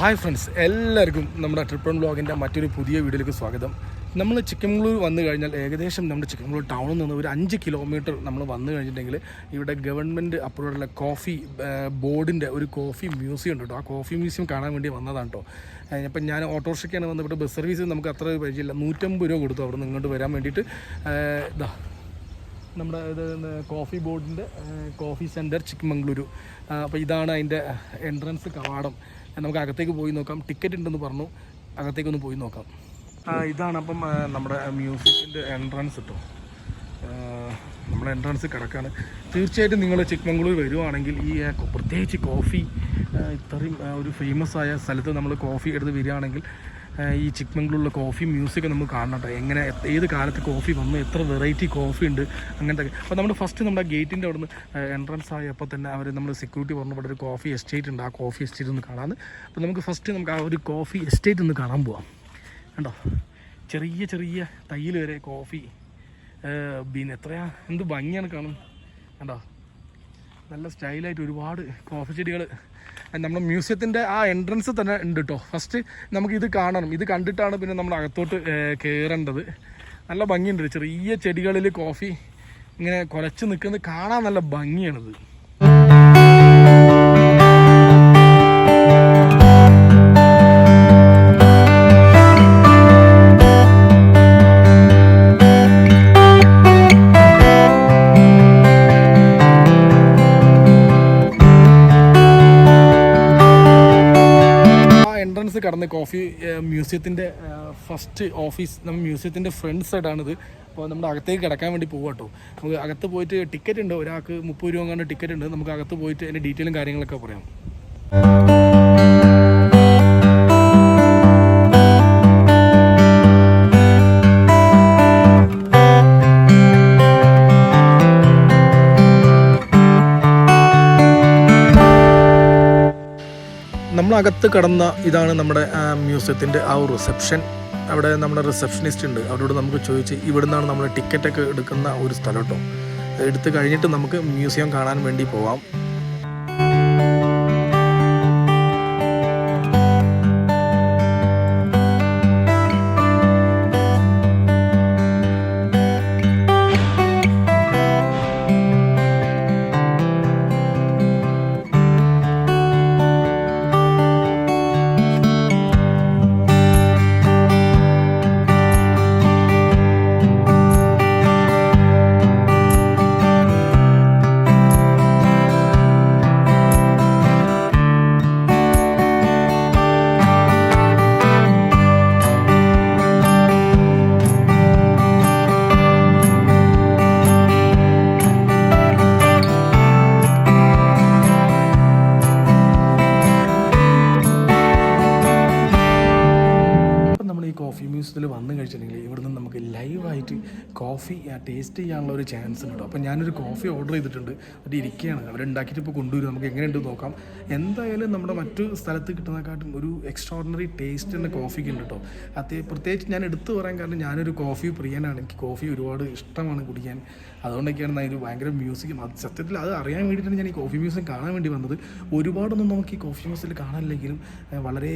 Hi friends എല്ലാവർക്കും നമ്മുടെ triple ബ്ലോഗിന്റെ മറ്റൊരു പുതിയ വീഡിയോയിലേക്ക് സ്വാഗതം. നമ്മൾ ചിക്കമംഗ്ലൂർ വന്നു കഴിഞ്ഞാൽ ഏകദേശം നമ്മുടെ ചിക്കമംഗ്ലൂർ ടൗണിൽ നിന്ന് ഒരു അഞ്ച് കിലോമീറ്റർ നമ്മൾ വന്നു കഴിഞ്ഞിട്ടുണ്ടെങ്കിൽ ഇവിടെ ഗവൺമെന്റ് അപ്രൂവുള്ള കോഫി ബോർഡിന്റെ ഒരു കോഫി മ്യൂസിയം ഉണ്ട് കേട്ടോ. ആ കോഫി മ്യൂസിയം കാണാൻ വേണ്ടി വന്നതാണ് കേട്ടോ. അപ്പം ഞാൻ ഓട്ടോറിക്ഷയ്ക്കാണ് വന്നത് ബസ് സർവീസ് നമുക്ക് അത്ര പരിചയമില്ല. നൂറ്റമ്പത് രൂപ കൊടുത്തു അവിടെ നിന്ന് ഇങ്ങോട്ട് വരാൻ വേണ്ടിയിട്ട്. ഇതാ നമ്മുടെ ഇത് കോഫി ബോർഡിന്റെ കോഫി സെന്റർ ചിക്കമംഗ്ലൂരു. അപ്പോൾ ഇതാണ് അതിന്റെ എൻട്രൻസ് കവാടം. നമുക്ക് അകത്തേക്ക് പോയി നോക്കാം. ടിക്കറ്റ് ഉണ്ടെന്ന് പറഞ്ഞു. അകത്തേക്കൊന്ന് പോയി നോക്കാം. ഇതാണ് അപ്പം നമ്മുടെ മ്യൂസിയത്തിന്റെ എൻട്രൻസ് കേട്ടോ നമ്മുടെ എൻട്രൻസ് കിടക്കാണ്. തീർച്ചയായിട്ടും നിങ്ങൾ ചിക്കമംഗ്ലൂർ വരുവാണെങ്കിൽ ഈ പ്രത്യേകിച്ച് കോഫി ഇത്രയും ഒരു ഫേമസ് ആയ സ്ഥലത്ത് നമ്മൾ കോഫി എടുത്ത് വരികയാണെങ്കിൽ ഈ ചിക്മംഗ്ലൂരിലെ കോഫി മ്യൂസിക് നമുക്ക് കാണണം കേട്ടോ. എങ്ങനെ ഏത് കാലത്ത് കോഫി വന്നു എത്ര വെറൈറ്റി കോഫി ഉണ്ട് അങ്ങനത്തെ അപ്പോൾ നമ്മൾ ഫസ്റ്റ് നമ്മുടെ ഗേറ്റിന്റെ അവിടുന്ന് എൻട്രൻസ് ആയപ്പോൾ തന്നെ അവർ നമ്മൾ സെക്യൂരിറ്റി പറഞ്ഞപ്പോൾ ഒരു കോഫി എസ്റ്റേറ്റ് ഉണ്ട്. ആ കോഫി എസ്റ്റേറ്റ് ഒന്ന് കാണാമെന്ന് അപ്പോൾ നമുക്ക് ഫസ്റ്റ് നമുക്ക് ആ ഒരു കോഫി എസ്റ്റേറ്റ് ഒന്ന് കാണാൻ പോവാം. കണ്ടോ? ചെറിയ ചെറിയ തയ്യിൽ വരെ കോഫി പിന്നെ എത്രയാ? എന്ത് ഭംഗിയാണ് കാണും കണ്ടോ? നല്ല സ്റ്റൈലായിട്ട് ഒരുപാട് കോഫി ചെടികൾ നമ്മുടെ മ്യൂസിയത്തിന്റെ ആ എൻട്രൻസ് തന്നെ ഉണ്ട് കേട്ടോ ഫസ്റ്റ് നമുക്ക് ഇത് കാണണം. ഇത് കണ്ടിട്ടാണ് പിന്നെ നമ്മൾ അകത്തോട്ട് കയറേണ്ടത് നല്ല ഭംഗിയുണ്ട്. ചെറിയ ചെടികളിൽ കോഫി ഇങ്ങനെ കുലച്ച് നിൽക്കുന്നത് കാണാൻ നല്ല ഭംഗിയാണിത്. കോഫി മ്യൂസിയത്തിന്റെ ഫസ്റ്റ് ഓഫീസ് നമ്മൾ മ്യൂസിയത്തിന്റെ ഫ്രണ്ട് സൈഡാണിത് അപ്പോൾ നമ്മുടെ അകത്തേക്ക് കിടക്കാൻ വേണ്ടി പോകുക കേട്ടോ നമുക്ക് അകത്ത് പോയിട്ട് ടിക്കറ്റ് ഉണ്ട്. ഒരാൾക്ക് മുപ്പത് രൂപ കണ്ട് ടിക്കറ്റ് ഉണ്ട്. നമുക്ക് അകത്ത് പോയിട്ട് അതിന്റെ ഡീറ്റെയിലും കാര്യങ്ങളൊക്കെ പറയാം. നമ്മളകത്ത് കടന്ന ഇതാണ് നമ്മുടെ മ്യൂസിയത്തിന്റെ ആ റിസപ്ഷൻ അവിടെ നമ്മുടെ റിസപ്ഷനിസ്റ്റ് ഉണ്ട്. അവരോട് നമുക്ക് ചോദിച്ച് ഇവിടുന്നാണ് നമ്മൾ ടിക്കറ്റൊക്കെ എടുക്കുന്ന ഒരു സ്ഥലം കേട്ടോ എടുത്തു കഴിഞ്ഞിട്ട് നമുക്ക് മ്യൂസിയം കാണാൻ വേണ്ടി പോവാം. കോഫി വന്നു കഴിച്ചിട്ടുണ്ടെങ്കിൽ ഇവിടുന്ന് നമുക്ക് ലൈവായിട്ട് കോഫി ടേസ്റ്റ് ചെയ്യാനുള്ള ഒരു ചാൻസ് ഉണ്ട് അപ്പം ഞാനൊരു കോഫി ഓർഡർ ചെയ്തിട്ടുണ്ട്. അത് ഇരിക്കുകയാണ്. അവരുണ്ടാക്കിയിട്ട് ഇപ്പോൾ കൊണ്ടുവരും. നമുക്ക് എങ്ങനെയുണ്ട് നോക്കാം. എന്തായാലും നമ്മുടെ മറ്റു സ്ഥലത്ത് കിട്ടുന്നതിനെക്കാട്ടും ഒരു എക്സ്ട്രോർഡിനറി ടേസ്റ്റ് തന്നെ കോഫിക്ക് ഉണ്ട് കേട്ടോ അത് പ്രത്യേകിച്ച് ഞാൻ എടുത്തു പറയാൻ കാരണം ഞാനൊരു കോഫി പ്രിയനാണ്. എനിക്ക് കോഫി ഒരുപാട് ഇഷ്ടമാണ് കുടിക്കാൻ. അതുകൊണ്ടൊക്കെയാണ് ഒരു ഭയങ്കര മ്യൂസിക്കും അത് സത്യത്തിൽ അത് അറിയാൻ വേണ്ടിയിട്ടാണ് ഞാൻ ഈ കോഫി മ്യൂസിയം കാണാൻ വേണ്ടി വന്നത്. ഒരുപാടൊന്നും നമുക്ക് ഈ കോഫി മ്യൂസിയത്തിൽ കാണാനില്ലെങ്കിലും വളരെ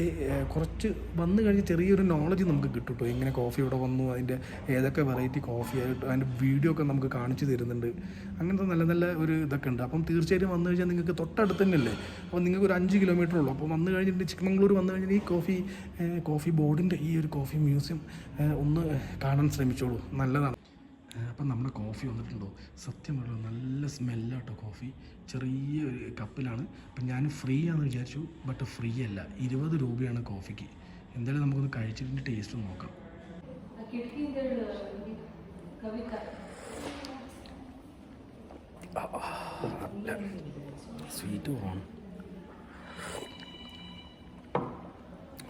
കുറച്ച് വന്നു കഴിഞ്ഞ് ചെറിയൊരു നോളജ് നമുക്ക് കിട്ടും കേട്ടോ എങ്ങനെ കോഫി ഇവിടെ വന്നു അതിന്റെ ഏതൊക്കെ വെറൈറ്റി കോഫി ആയിട്ട് അതിന്റെ വീഡിയോ ഒക്കെ നമുക്ക് കാണിച്ചു തരുന്നുണ്ട്. അങ്ങനത്തെ നല്ല നല്ല ഒരു ഇതൊക്കെ ഉണ്ട്. അപ്പം തീർച്ചയായിട്ടും വന്നു കഴിഞ്ഞാൽ നിങ്ങൾക്ക് തൊട്ടടുത്ത് തന്നെയല്ലേ? അപ്പോൾ നിങ്ങൾക്ക് ഒരു അഞ്ച് കിലോമീറ്റർ ഉള്ളൂ. അപ്പോൾ വന്നു കഴിഞ്ഞിട്ട് ചിക്കമംഗ്ലൂർ വന്നു കഴിഞ്ഞാൽ ഈ കോഫി കോഫി ബോർഡിന്റെ ഈ ഒരു കോഫി മ്യൂസിയം ഒന്ന് കാണാൻ ശ്രമിച്ചോളൂ. നല്ലതാണ്. അപ്പം നമ്മുടെ കോഫി വന്നിട്ടുണ്ടോ? സത്യം പറയുമോ നല്ല സ്മെല്ലാട്ടോ കോഫി ചെറിയ ഒരു കപ്പിലാണ്. അപ്പം ഞാൻ ഫ്രീ ആണെന്ന് വിചാരിച്ചു ബട്ട് ഫ്രീ അല്ല. ഇരുപത് രൂപയാണ് കോഫിക്ക് എന്തായാലും നമുക്കൊന്ന് കഴിച്ചിട്ട് ടേസ്റ്റ് നോക്കാം. നല്ല സ്വീറ്റ് പോകണം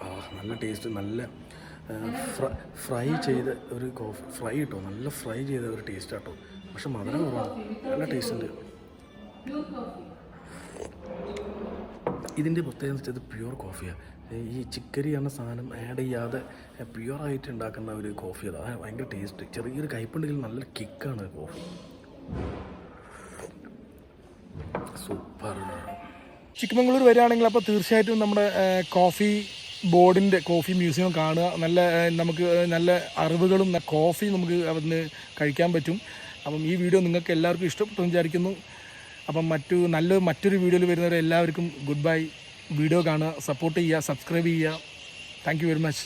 ആ നല്ല ടേസ്റ്റ് നല്ല ഫ്രൈ ചെയ്ത ഒരു കോഫി ഫ്രൈ കിട്ടോ? നല്ല ഫ്രൈ ചെയ്ത ഒരു ടേസ്റ്റ് ആട്ടോ. പക്ഷെ മധുരം കുറവാണ്. നല്ല ടേസ്റ്റ് ഉണ്ട്. ഇതിന്റെ പ്രത്യേകത വെച്ചാൽ ഇത് പ്യുവർ കോഫിയാണ് ഈ ചിക്കരി എന്ന സാധനം ആഡ് ചെയ്യാതെ പ്യുവറായിട്ട് ഉണ്ടാക്കുന്ന ഒരു കോഫി അത്. ഭയങ്കര ടേസ്റ്റ് ചെറിയൊരു കയ്പുണ്ടെങ്കിൽ നല്ലൊരു കിക്കാണ് കോഫി. സൂപ്പർ ചിക്കമംഗളൂർ വരികയാണെങ്കിൽ അപ്പോൾ തീർച്ചയായിട്ടും നമ്മുടെ കോഫി ബോർഡിന്റെ കോഫി മ്യൂസിയം കാണുക. നല്ല നമുക്ക് നല്ല അറിവുകളും കോഫി നമുക്ക് അവിടുന്ന് കഴിക്കാൻ പറ്റും. അപ്പം ഈ വീഡിയോ നിങ്ങൾക്ക് എല്ലാവർക്കും ഇഷ്ടപ്പെട്ടു വിചാരിക്കുന്നു. അപ്പം മറ്റു നല്ല മറ്റൊരു വീഡിയോയിൽ വരുന്നവരെ എല്ലാവർക്കും ഗുഡ് ബൈ വീഡിയോ കാണുക സപ്പോർട്ട് ചെയ്യുക സബ്സ്ക്രൈബ് ചെയ്യുക. Thank very much